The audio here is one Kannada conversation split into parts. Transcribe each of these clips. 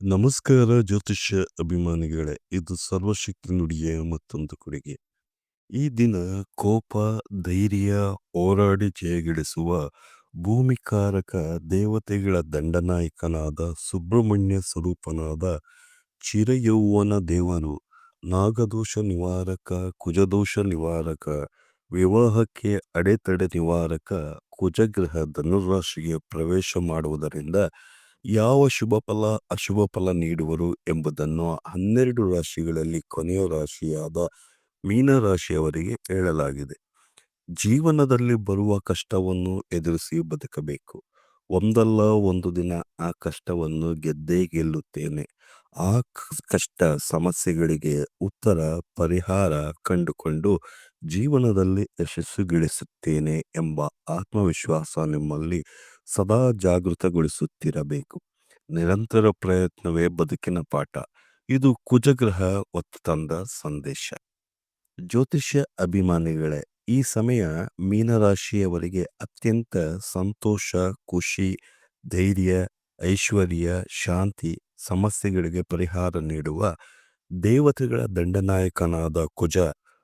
ನಮಸ್ಕಾರ ಜ್ಯೋತಿಷ್ಯ ಅಭಿಮಾನಿಗಳೇ, ಇದು ಸರ್ವಶಕ್ತಿ ನುಡಿಯ ಮತ್ತೊಂದು ಕೊಡುಗೆ. ಈ ದಿನ ಕೋಪ, ಧೈರ್ಯ, ಹೋರಾಡಿ ಜಯಗಳಿಸುವ ಭೂಮಿಕಾರಕ ದೇವತೆಗಳ ದಂಡನಾಯಕನಾದ ಸುಬ್ರಹ್ಮಣ್ಯ ಸ್ವರೂಪನಾದ ಚಿರಯೌವನ ದೇವರು ನಾಗದೋಷ ನಿವಾರಕ, ಕುಜದೋಷ ನಿವಾರಕ, ವಿವಾಹಕ್ಕೆ ಅಡೆತಡೆ ನಿವಾರಕ, ಕುಜಗ್ರಹ ಧನುರಾಶಿಗೆ ಪ್ರವೇಶ ಮಾಡುವುದರಿಂದ ಯಾವ ಶುಭ ಫಲ ಅಶುಭ ಫಲ ನೀಡುವರು ಎಂಬುದನ್ನು ಹನ್ನೆರಡು ರಾಶಿಗಳಲ್ಲಿ ಕೊನೆಯ ರಾಶಿಯಾದ ಮೀನರಾಶಿಯವರಿಗೆ ಹೇಳಲಾಗಿದೆ. ಜೀವನದಲ್ಲಿ ಬರುವ ಕಷ್ಟವನ್ನು ಎದುರಿಸಿ ಬದುಕಬೇಕು. ಒಂದಲ್ಲ ಒಂದು ದಿನ ಆ ಕಷ್ಟವನ್ನು ಗೆದ್ದೇ ಗೆಲ್ಲುತ್ತೇನೆ. ಆ ಕಷ್ಟ ಸಮಸ್ಯೆಗಳಿಗೆ ಉತ್ತರ, ಪರಿಹಾರ ಕಂಡುಕೊಂಡು ಜೀವನದಲ್ಲಿ ಯಶಸ್ಸು ಗಳಿಸುತ್ತೇನೆ ಎಂಬ ಆತ್ಮವಿಶ್ವಾಸ ನಿಮ್ಮಲ್ಲಿ ಸದಾ ಜಾಗೃತಗೊಳಿಸುತ್ತಿರಬೇಕು. ನಿರಂತರ ಪ್ರಯತ್ನವೇ ಬದುಕಿನ ಪಾಠ. ಇದು ಕುಜಗ್ರಹ ಒತ್ತು ತಂದ ಸಂದೇಶ. ಜ್ಯೋತಿಷ್ಯ ಅಭಿಮಾನಿಗಳೇ, ಈ ಸಮಯ ಮೀನರಾಶಿಯವರಿಗೆ ಅತ್ಯಂತ ಸಂತೋಷ, ಖುಷಿ, ಧೈರ್ಯ, ಐಶ್ವರ್ಯ, ಶಾಂತಿ ಸಮಸ್ಯೆಗಳಿಗೆ ಪರಿಹಾರ ನೀಡುವ ದೇವತೆಗಳ ದಂಡನಾಯಕನಾದ ಕುಜ,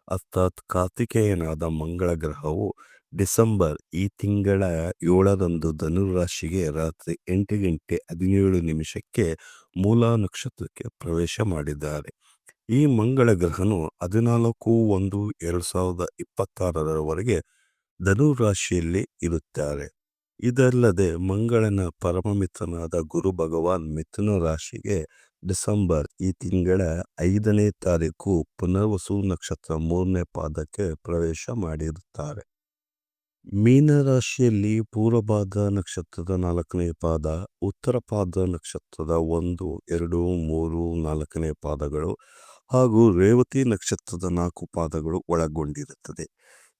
ಅರ್ಥಾತ್ ಕಾರ್ತಿಕೇಯನಾದ ಮಂಗಳ ಗ್ರಹವು ಡಿಸೆಂಬರ್ ಈ ತಿಂಗಳ ಏಳರಂದು ಧನುರಾಶಿಗೆ ರಾತ್ರಿ ಎಂಟು ಗಂಟೆ ಹದಿನೇಳು ನಿಮಿಷಕ್ಕೆ ಮೂಲ ನಕ್ಷತ್ರಕ್ಕೆ ಪ್ರವೇಶ ಮಾಡಿದ್ದಾರೆ. ಈ ಮಂಗಳ ಗ್ರಹನು ಹದಿನಾಲ್ಕು ಒಂದು ಎರಡು ಸಾವಿರದ ಇಪ್ಪತ್ತಾರರವರೆಗೆ ಧನುರಾಶಿಯಲ್ಲಿ ಇರುತ್ತಾರೆ. ಇದಲ್ಲದೆ ಮಂಗಳನ ಪರಮ ಮಿತ್ರನಾದ ಗುರು ಭಗವಾನ್ ಮಿಥುನ ರಾಶಿಗೆ ಡಿಸೆಂಬರ್ ಈ ತಿಂಗಳ ಐದನೇ ತಾರೀಕು ಪುನರ್ವಸು ನಕ್ಷತ್ರ ಮೂರನೇ ಪಾದಕ್ಕೆ ಪ್ರವೇಶ ಮಾಡಿರುತ್ತಾರೆ. ಮೀನರಾಶಿಯಲ್ಲಿ ಪೂರ್ವಪಾದ ನಕ್ಷತ್ರದ ನಾಲ್ಕನೇ ಪಾದ, ಉತ್ತರ ಪಾದ ನಕ್ಷತ್ರದ ಒಂದು, ಎರಡು, ಮೂರು, ನಾಲ್ಕನೇ ಪಾದಗಳು ಹಾಗೂ ರೇವತಿ ನಕ್ಷತ್ರದ ನಾಲ್ಕು ಪಾದಗಳು ಒಳಗೊಂಡಿರುತ್ತದೆ.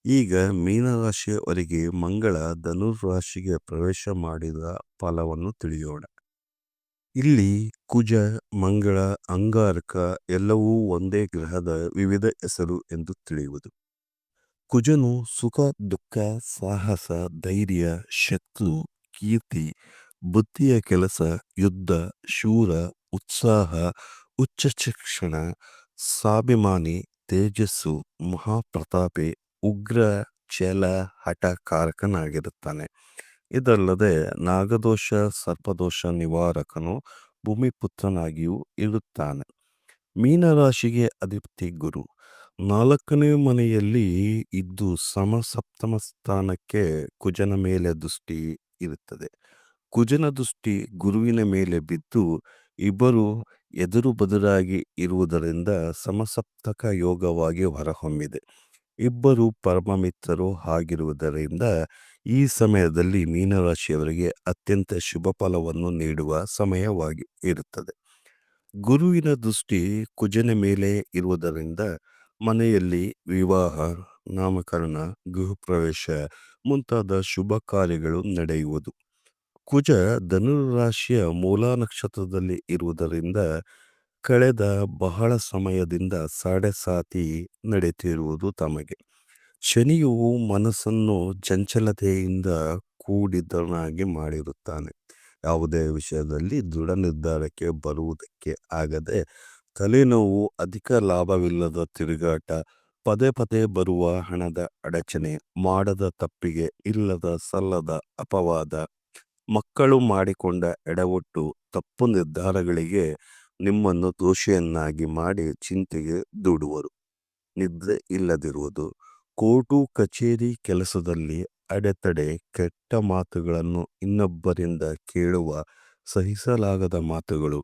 ಈಗ ಮೀನರಾಶಿಯವರಿಗೆ ಮಂಗಳ ಧನುರಾಶಿಗೆ ಪ್ರವೇಶ ಮಾಡಿದ ಫಲವನ್ನು ತಿಳಿಯೋಣ. ಇಲ್ಲಿ ಕುಜ, ಮಂಗಳ, ಅಂಗಾರಕ ಎಲ್ಲವೂ ಒಂದೇ ಗ್ರಹದ ವಿವಿಧ ಹೆಸರು ಎಂದು ತಿಳಿಯುವುದು. ಕುಜನು ಸುಖ, ದುಃಖ, ಸಾಹಸ, ಧೈರ್ಯ, ಶತ್ರು, ಕೀರ್ತಿ, ಬುದ್ಧಿಯ ಕೆಲಸ, ಯುದ್ಧ, ಶೂರ, ಉತ್ಸಾಹ, ಉಚ್ಚ ಶಿಕ್ಷಣ, ಸ್ವಾಭಿಮಾನಿ, ತೇಜಸ್ಸು, ಮಹಾಪ್ರತಾಪಿ ಉಗ್ರ ಚಲ ಹಠಕಾರಕನಾಗಿರುತ್ತಾನೆ. ಇದಲ್ಲದೆ ನಾಗದೋಷ, ಸರ್ಪದೋಷ ನಿವಾರಕನು ಭೂಮಿಪುತ್ರನಾಗಿಯೂ ಇರುತ್ತಾನೆ. ಮೀನರಾಶಿಗೆ ಅಧಿಪತಿ ಗುರು. ನಾಲ್ಕನೇ ಮನೆಯಲ್ಲಿ ಇದ್ದು ಸಮಸಪ್ತಮ ಸ್ಥಾನಕ್ಕೆ ಕುಜನ ಮೇಲೆ ದೃಷ್ಟಿ ಇರುತ್ತದೆ. ಕುಜನ ದೃಷ್ಟಿ ಗುರುವಿನ ಮೇಲೆ ಬಿದ್ದು ಇಬ್ಬರು ಎದುರು ಬದುರಾಗಿ ಇರುವುದರಿಂದ ಸಮಸಪ್ತಕ ಯೋಗವಾಗಿ ಹೊರಹೊಮ್ಮಿದೆ. ಇಬ್ಬರು ಪರಮ ಮಿತ್ರರು ಆಗಿರುವುದರಿಂದ ಈ ಸಮಯದಲ್ಲಿ ಮೀನರಾಶಿಯವರಿಗೆ ಅತ್ಯಂತ ಶುಭ ಫಲವನ್ನು ನೀಡುವ ಸಮಯವಾಗಿ ಇರುತ್ತದೆ. ಗುರುವಿನ ದೃಷ್ಟಿ ಕುಜನ ಮೇಲೆ ಇರುವುದರಿಂದ ಮನೆಯಲ್ಲಿ ವಿವಾಹ, ನಾಮಕರಣ, ಗೃಹಪ್ರವೇಶ ಮುಂತಾದ ಶುಭ ಕಾರ್ಯಗಳು ನಡೆಯುವುದು. ಕುಜ ಧನುರಾಶಿಯ ಮೂಲ ನಕ್ಷತ್ರದಲ್ಲಿ ಇರುವುದರಿಂದ ಕಳೆದ ಬಹಳ ಸಮಯದಿಂದ ಸಾಡೆಸಾತಿ ನಡೆಯುತ್ತಿರುವುದು ತಮಗೆ. ಶನಿಯು ಮನಸ್ಸನ್ನು ಚಂಚಲತೆಯಿಂದ ಕೂಡಿದನಾಗಿ ಮಾಡಿರುತ್ತಾನೆ. ಯಾವುದೇ ವಿಷಯದಲ್ಲಿ ದೃಢ ನಿರ್ಧಾರಕ್ಕೆ ಬರುವುದಕ್ಕೆ ಆಗದೆ ತಲೆನೋವು, ಅಧಿಕ ಲಾಭವಿಲ್ಲದ ತಿರುಗಾಟ, ಪದೇ ಪದೇ ಬರುವ ಹಣದ ಅಡಚಣೆ, ಮಾಡದ ತಪ್ಪಿಗೆ ಇಲ್ಲದ ಸಲ್ಲದ ಅಪವಾದ, ಮಕ್ಕಳು ಮಾಡಿಕೊಂಡ ಎಡವಟ್ಟು, ತಪ್ಪು ನಿರ್ಧಾರಗಳಿಗೆ ನಿಮ್ಮನ್ನು ದೋಷಿಯನ್ನಾಗಿ ಮಾಡಿ ಚಿಂತೆಗೆ ದೂಡುವರು. ನಿದ್ರೆ ಇಲ್ಲದಿರುವುದು. ಕೋರ್ಟು ಕಚೇರಿ ಕೆಲಸದಲ್ಲಿ ಅಡೆತಡೆ, ಕೆಟ್ಟ ಮಾತುಗಳನ್ನು ಇನ್ನೊಬ್ಬರಿಂದ ಕೇಳುವ, ಸಹಿಸಲಾಗದ ಮಾತುಗಳು.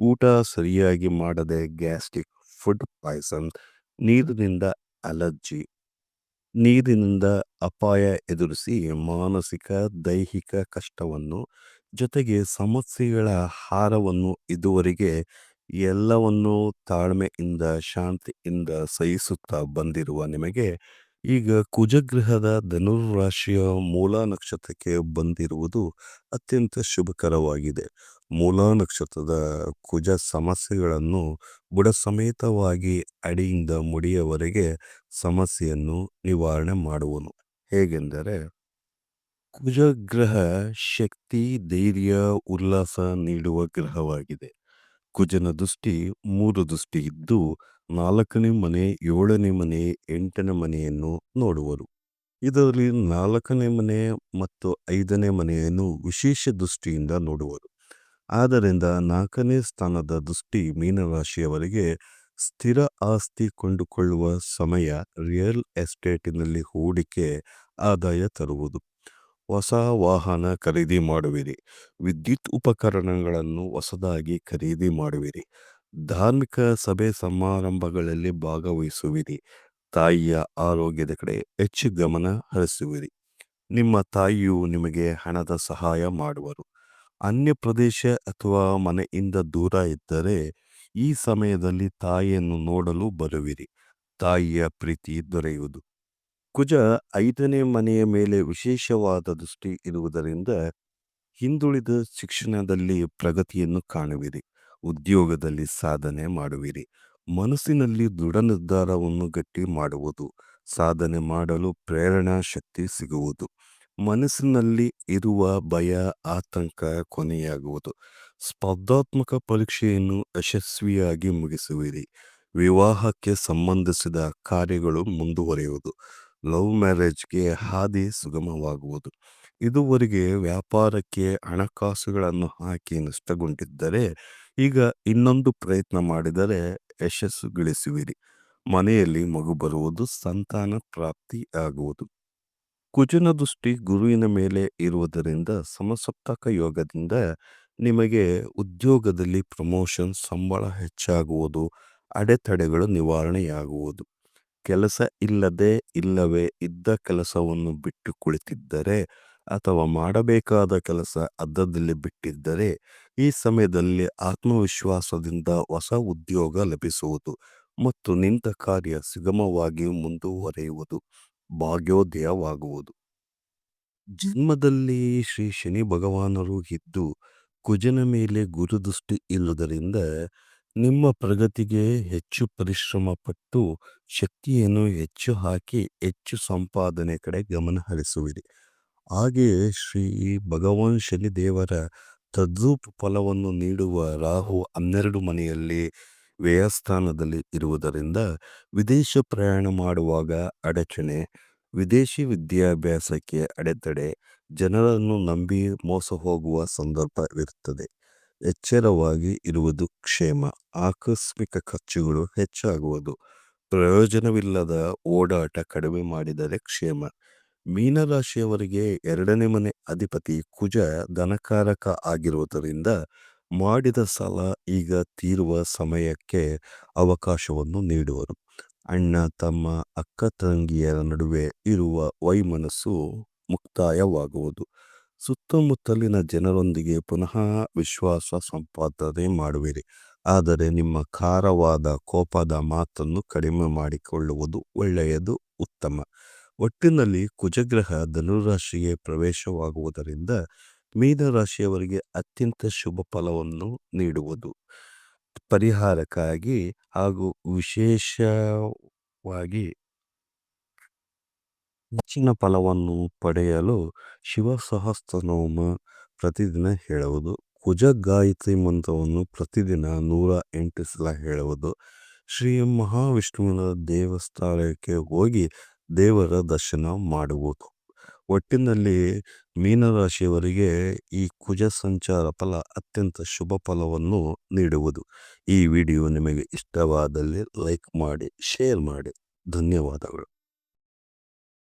ಊಟ ಸರಿಯಾಗಿ ಮಾಡದೆ ಗ್ಯಾಸ್ಟ್ರಿಕ್ ಫುಡ್ ಪಾಯ್ಸನ್, ನೀರಿನಿಂದ ಅಲರ್ಜಿ. ನೀರಿನಿಂದ ಅಪಾಯ ಎದುರಿಸಿ ಮಾನಸಿಕ, ದೈಹಿಕ ಕಷ್ಟವನ್ನು ಜೊತೆಗೆ ಸಮಸ್ಯೆಗಳ ಹಾರವನ್ನು ಇದುವರೆಗೆ ಎಲ್ಲವನ್ನೂ ತಾಳ್ಮೆಯಿಂದ, ಶಾಂತಿಯಿಂದ ಸಹಿಸುತ್ತಾ ಬಂದಿರುವ ನಿಮಗೆ ಈಗ ಕುಜಗ್ರಹದ ಧನುರಾಶಿಯ ಮೂಲ ನಕ್ಷತ್ರಕ್ಕೆ ಬಂದಿರುವುದು ಅತ್ಯಂತ ಶುಭಕರವಾಗಿದೆ. ಮೂಲ ನಕ್ಷತ್ರದ ಕುಜ ಸಮಸ್ಯೆಗಳನ್ನು ಬುಡ ಸಮೇತವಾಗಿ ಅಡಿಯಿಂದ ಮುಡಿಯವರೆಗೆ ಸಮಸ್ಯೆಯನ್ನು ನಿವಾರಣೆ ಮಾಡುವನು. ಹೇಗೆಂದರೆ ಕುಜಗ್ರಹ ಶಕ್ತಿ, ಧೈರ್ಯ, ಉಲ್ಲಾಸ ನೀಡುವ ಗ್ರಹವಾಗಿದೆ. ಕುಜನ ದೃಷ್ಟಿ ಮೂರು ದೃಷ್ಟಿ ಇದ್ದು, ನಾಲ್ಕನೇ ಮನೆ, ಏಳನೇ ಮನೆ, ಎಂಟನೇ ಮನೆಯನ್ನು ನೋಡುವರು. ಇದರಲ್ಲಿ ನಾಲ್ಕನೇ ಮನೆ ಮತ್ತು ಐದನೇ ಮನೆಯನ್ನು ವಿಶೇಷ ದೃಷ್ಟಿಯಿಂದ ನೋಡುವರು. ಆದ್ದರಿಂದ ನಾಲ್ಕನೇ ಸ್ಥಾನದ ದೃಷ್ಟಿ ಮೀನರಾಶಿಯವರಿಗೆ ಸ್ಥಿರ ಆಸ್ತಿ ಕೊಂಡುಕೊಳ್ಳುವ ಸಮಯ ರಿಯಲ್ ಎಸ್ಟೇಟಿನಲ್ಲಿ ಹೂಡಿಕೆ ಆದಾಯ ತರುವುದು. ಹೊಸ ವಾಹನ ಖರೀದಿ ಮಾಡುವಿರಿ. ವಿದ್ಯುತ್ ಉಪಕರಣಗಳನ್ನು ಹೊಸದಾಗಿ ಖರೀದಿ ಮಾಡುವಿರಿ. ಧಾರ್ಮಿಕ ಸಭೆ ಸಮಾರಂಭಗಳಲ್ಲಿ ಭಾಗವಹಿಸುವಿರಿ. ತಾಯಿಯ ಆರೋಗ್ಯದ ಕಡೆ ಹೆಚ್ಚು ಗಮನ ಹರಿಸುವಿರಿ. ನಿಮ್ಮ ತಾಯಿಯು ನಿಮಗೆ ಹಣದ ಸಹಾಯ ಮಾಡುವರು. ಅನ್ಯ ಪ್ರದೇಶ ಅಥವಾ ಮನೆಯಿಂದ ದೂರ ಇದ್ದರೆ ಈ ಸಮಯದಲ್ಲಿ ತಾಯಿಯನ್ನು ನೋಡಲು ಬರುವಿರಿ. ತಾಯಿಯ ಪ್ರೀತಿ ದೊರೆಯುವುದು. ಕುಜ ಐದನೇ ಮನೆಯ ಮೇಲೆ ವಿಶೇಷವಾದ ದೃಷ್ಟಿ ಇರುವುದರಿಂದ ಹಿಂದುಳಿದ ಶಿಕ್ಷಣದಲ್ಲಿ ಪ್ರಗತಿಯನ್ನು ಕಾಣುವಿರಿ, ಉದ್ಯೋಗದಲ್ಲಿ ಸಾಧನೆ ಮಾಡುವಿರಿ, ಮನಸ್ಸಿನಲ್ಲಿ ದೃಢ ನಿರ್ಧಾರವನ್ನು ಗಟ್ಟಿ ಮಾಡುವುದು, ಸಾಧನೆ ಮಾಡಲು ಪ್ರೇರಣಾ ಶಕ್ತಿ ಸಿಗುವುದು, ಮನಸ್ಸಿನಲ್ಲಿ ಇರುವ ಭಯ, ಆತಂಕ ಕೊನೆಯಾಗುವುದು. ಸ್ಪರ್ಧಾತ್ಮಕ ಪರೀಕ್ಷೆಯನ್ನು ಯಶಸ್ವಿಯಾಗಿ ಮುಗಿಸುವಿರಿ, ವಿವಾಹಕ್ಕೆ ಸಂಬಂಧಿಸಿದ ಕಾರ್ಯಗಳು ಮುಂದುವರಿಯುವುದು ಲವ್ ಮ್ಯಾರೇಜ್ಗೆ ಹಾದಿ ಸುಗಮವಾಗುವುದು. ಇದುವರೆಗೆ ವ್ಯಾಪಾರಕ್ಕೆ ಹಣಕಾಸುಗಳನ್ನು ಹಾಕಿ ನಷ್ಟಗೊಂಡಿದ್ದರೆ, ಈಗ ಇನ್ನೊಂದು ಪ್ರಯತ್ನ ಮಾಡಿದರೆ ಯಶಸ್ಸು ಗಳಿಸುವಿರಿ ಮನೆಯಲ್ಲಿ ಮಗು ಬರುವುದು ಸಂತಾನ ಪ್ರಾಪ್ತಿ ಆಗುವುದು. ಕುಜನ ದೃಷ್ಟಿ ಗುರುವಿನ ಮೇಲೆ ಇರುವುದರಿಂದ ಸಮಸಪ್ತಕ ಯೋಗದಿಂದ ನಿಮಗೆ ಉದ್ಯೋಗದಲ್ಲಿ ಪ್ರಮೋಷನ್, ಸಂಬಳ ಹೆಚ್ಚಾಗುವುದು, ಅಡೆತಡೆಗಳು ನಿವಾರಣೆಯಾಗುವುದು. ಕೆಲಸ ಇಲ್ಲದೆ ಇಲ್ಲವೇ ಇದ್ದ ಕೆಲಸವನ್ನು ಬಿಟ್ಟು ಕುಳಿತಿದ್ದರೆ ಅಥವಾ ಮಾಡಬೇಕಾದ ಕೆಲಸ ಅದ್ದದಲ್ಲಿ ಬಿಟ್ಟಿದ್ದರೆ ಈ ಸಮಯದಲ್ಲಿ ಆತ್ಮವಿಶ್ವಾಸದಿಂದ ಹೊಸ ಉದ್ಯೋಗ ಲಭಿಸುವುದು ಮತ್ತು ನಿಂತ ಕಾರ್ಯ ಸುಗಮವಾಗಿ ಮುಂದುವರೆಯುವುದು ಭಾಗ್ಯೋದಯವಾಗುವುದು. ಜನ್ಮದಲ್ಲಿ ಶ್ರೀ ಶನಿ ಭಗವಾನರು ಇದ್ದು, ಕುಜನ ಮೇಲೆ ಗುರುದೃಷ್ಟಿ ಇಲ್ಲುವುದರಿಂದ ನಿಮ್ಮ ಪ್ರಗತಿಗೆ ಹೆಚ್ಚು ಪರಿಶ್ರಮ ಪಟ್ಟು ಶಕ್ತಿಯನ್ನು ಹೆಚ್ಚು ಹಾಕಿ ಹೆಚ್ಚು ಸಂಪಾದನೆ ಕಡೆ ಗಮನ ಹರಿಸುವಿರಿ. ಹಾಗೆಯೇ ಶ್ರೀ ಭಗವಾನ್ ಶನಿ ದೇವರ ತದ್ರೂಪ ಫಲವನ್ನು ನೀಡುವ ರಾಹು ಹನ್ನೆರಡು ಮನೆಯಲ್ಲಿ ವ್ಯಯಸ್ಥಾನದಲ್ಲಿ ಇರುವುದರಿಂದ ವಿದೇಶ ಪ್ರಯಾಣ ಮಾಡುವಾಗ ಅಡಚಣೆ, ವಿದೇಶಿ ವಿದ್ಯಾಭ್ಯಾಸಕ್ಕೆ ಅಡೆತಡೆ, ಜನರನ್ನು ನಂಬಿ ಮೋಸ ಹೋಗುವ ಸಂದರ್ಭವಿರುತ್ತದೆ. ಎಚ್ಚರವಾಗಿ ಇರುವುದು ಕ್ಷೇಮ. ಆಕಸ್ಮಿಕ ಖರ್ಚುಗಳು ಹೆಚ್ಚಾಗುವುದು. ಪ್ರಯೋಜನವಿಲ್ಲದ ಓಡಾಟ ಕಡಿಮೆ ಮಾಡಿದರೆ ಕ್ಷೇಮ. ಮೀನರಾಶಿಯವರಿಗೆ ಎರಡನೇ ಮನೆ ಅಧಿಪತಿ ಕುಜ ಧನಕಾರಕ ಆಗಿರುವುದರಿಂದ ಮಾಡಿದ ಸಾಲ ಈಗ ತೀರುವ ಸಮಯಕ್ಕೆ ಅವಕಾಶವನ್ನು ನೀಡುವರು. ಅಣ್ಣ, ತಮ್ಮ, ಅಕ್ಕ, ತಂಗಿಯರ ನಡುವೆ ಇರುವ ವೈಮನಸ್ಸು ಮುಕ್ತಾಯವಾಗುವುದು. ಸುತ್ತಮುತ್ತಲಿನ ಜನರೊಂದಿಗೆ ಪುನಃ ವಿಶ್ವಾಸ ಸಂಪಾದನೆ ಮಾಡುವಿರಿ. ಆದರೆ ನಿಮ್ಮ ಖಾರವಾದ ಕೋಪದ ಮಾತನ್ನು ಕಡಿಮೆ ಮಾಡಿಕೊಳ್ಳುವುದು ಒಳ್ಳೆಯದು, ಉತ್ತಮ. ಒಟ್ಟಿನಲ್ಲಿ ಕುಜಗ್ರಹ ಧನುರಾಶಿಗೆ ಪ್ರವೇಶವಾಗುವುದರಿಂದ ಮೀನರಾಶಿಯವರಿಗೆ ಅತ್ಯಂತ ಶುಭ ಫಲವನ್ನು ನೀಡುವುದು. ಪರಿಹಾರಕ್ಕಾಗಿ ಹಾಗೂ ವಿಶೇಷವಾಗಿ ಹೆಚ್ಚಿನ ಫಲವನ್ನು ಪಡೆಯಲು ಶಿವ ಸಹಸ್ರನಾಮ ಪ್ರತಿದಿನ ಹೇಳುವುದು, ಕುಜ ಗಾಯತ್ರಿ ಮಂತ್ರವನ್ನು ಪ್ರತಿದಿನ ನೂರ ಎಂಟು ಸಲ ಹೇಳುವುದು, ಶ್ರೀ ಮಹಾವಿಷ್ಣುವಿನ ದೇವಸ್ಥಾನಕ್ಕೆ ಹೋಗಿ ದೇವರ ದರ್ಶನ ಮಾಡುವುದು. ಒಟ್ಟಿನಲ್ಲಿ ಮೀನರಾಶಿಯವರಿಗೆ ಈ ಕುಜ ಸಂಚಾರ ಫಲ ಅತ್ಯಂತ ಶುಭ ಫಲವನ್ನು ನೀಡುವುದು. ಈ ವಿಡಿಯೋ ನಿಮಗೆ ಇಷ್ಟವಾದಲ್ಲಿ ಲೈಕ್ ಮಾಡಿ, ಶೇರ್ ಮಾಡಿ. ಧನ್ಯವಾದಗಳು.